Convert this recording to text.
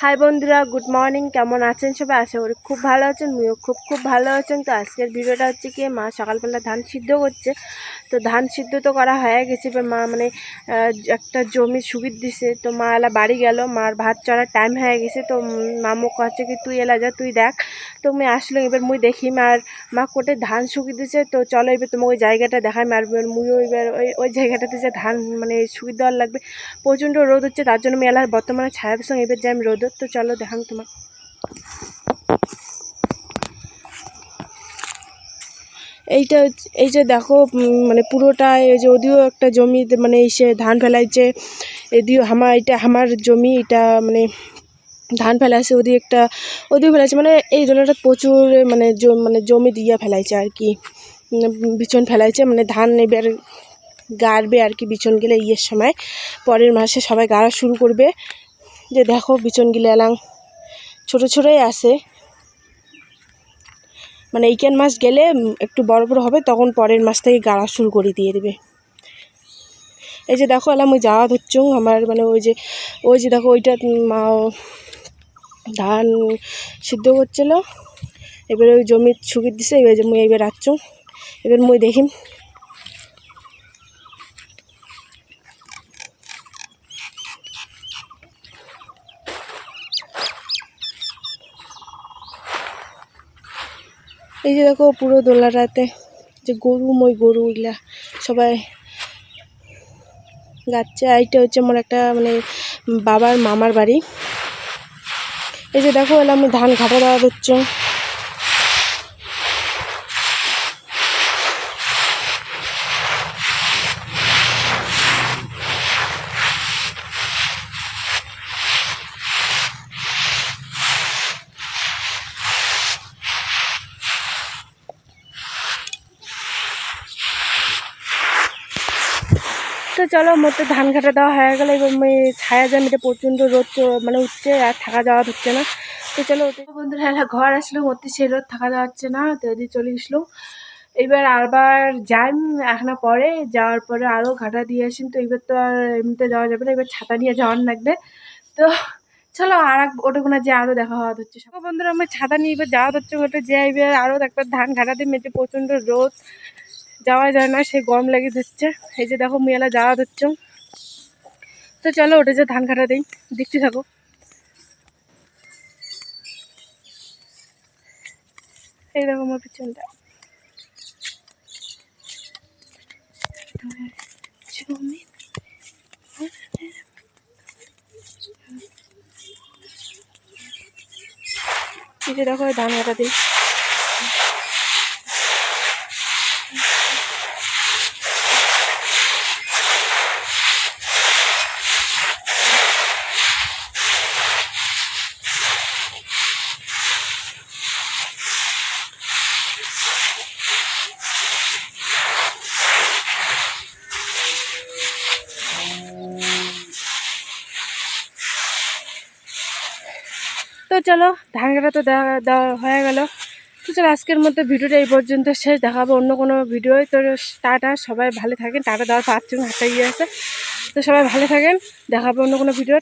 High বন্ধুরা, good morning. কেমন আছেন সবাই? আশা করি খুব ভালো আছেন, আমিও খুব খুব ভালো আছেন। তো আজকের ভিডিওটা হচ্ছে কি, মা সকালবেলা ধান সিদ্ধ করছে। তো ধান সিদ্ধ তো করা হয়ে গেছে, এবার মা মানে একটা জমি সুবিধ দিছে। তো মা এলা বাড়ি গেল, মার ভাত চড়ার টাইম হয়ে গেছে। তো মামু কচ্ছে কি, তুই এলা যা, তুই দেখ। তো মুই আসলো, এবার মুই দেখি মার মা কোটে ধান শুকি দিছে। তো চলো এবার তোমাকে ওই জায়গাটা দেখাই মার মুইও এবার ওই ওই জায়গাটাতে যে ধান মানে শুকি দেওয়ার লাগবে। প্রচণ্ড রোদ হচ্ছে, তার জন্য আমি এলার বর্তমানে ছায়ার সঙ্গে এবার যাই আমি রোদ তো চলো দেখাম তোমার। এইটা এই যে দেখো মানে পুরোটা, এই যে ওদিও একটা জমি মানে এসে ধান ফেলাইছে, এদিও আমার এটা আমার জমি এটা মানে ধান ফেলাইছে ওদি একটা, ওদিও ফেলাইছে মানে এই জমিটা প্রচুর মানে মানে জমি দিয়া ফেলাইছে আর কি। বিচন ফেলাইছে মানে ধান এবার গাড়বে আর কি বিচন গেলে ইয়ের সময়, পরের মাসে সবাই গাড়া শুরু করবে। যে দেখো বিচন গিলে এলাং। ছোটো ছোটোই আছে। মানে এইখান মাস গেলে একটু বড় বড় হবে, তখন পরের মাস থেকে গাড়া শুরু করে দিয়ে দেবে। এই যে দেখো এলাম, ওই যাওয়া ধরছুং, আমার মানে ওই যে ওই যে দেখো ওইটা মা ধান সিদ্ধ করছিল। এবারে ওই জমির ছুকির দিছে, এবার মুই এবার আসছুং, এবার মুই দেখিম। এই যে দেখো পুরো দোলাটাতে যে গরু, মই গরু ওইগুলা সবাই গাচ্ছে এইটা হচ্ছে আমার একটা মানে বাবার মামার বাড়ি। এই যে দেখো এলাম ধান ঘাটা দেওয়া হচ্ছে। তো চলো মতো ধান কাটা দেওয়া হয়ে গেলো, এবার আমি ছায়া জমিতে প্রচণ্ড রোদ মানে উঠছে, আর থাকা যাওয়া হচ্ছে না। তো চলো বন্ধুরা এলা ঘর আসলো মধ্যে সেই রোদ থাকা যাওয়া হচ্ছে না, তো এদিকে চলে গেছিল এবার আরবার যাই এখনও পরে, যাওয়ার পরে আরও ঘাটা দিয়ে আসিন তো এবার তো আর এমনিতে যাওয়া যাবে না, এবার ছাতা নিয়ে যাওয়ার লাগবে। তো চলো, আর এক ওটাগুলো যে আরও দেখা হওয়া হচ্ছে। সব বন্ধুরা, আমার ছাতা নিয়ে এবার যাওয়া হচ্ছে ওটা যে এবার আরও একটা ধান ঘাটাতে মেতে প্রচণ্ড রোদ। যাওয়া যায় না সে গরম লেগে ধরছে এই যে দেখো মেলা যাওয়া ধরছে তো চলো ওটা যে ধান কাটা দিই, দেখতে থাকো। এই দেখো আমার পিছনটা। দেখো ধান কাটা দিই। তো চলো ধান কাটা তো হয়ে গেল। তো চলো, আজকের মধ্যে ভিডিওটা এই পর্যন্ত শেষ। দেখাবো অন্য কোনো ভিডিও তো টাটা, সবাই ভালো থাকেন। টাটা দেওয়ার পাঁচজন হাতে গিয়ে আছে। তো সবাই ভালো থাকেন। দেখাবো অন্য কোনো ভিডিও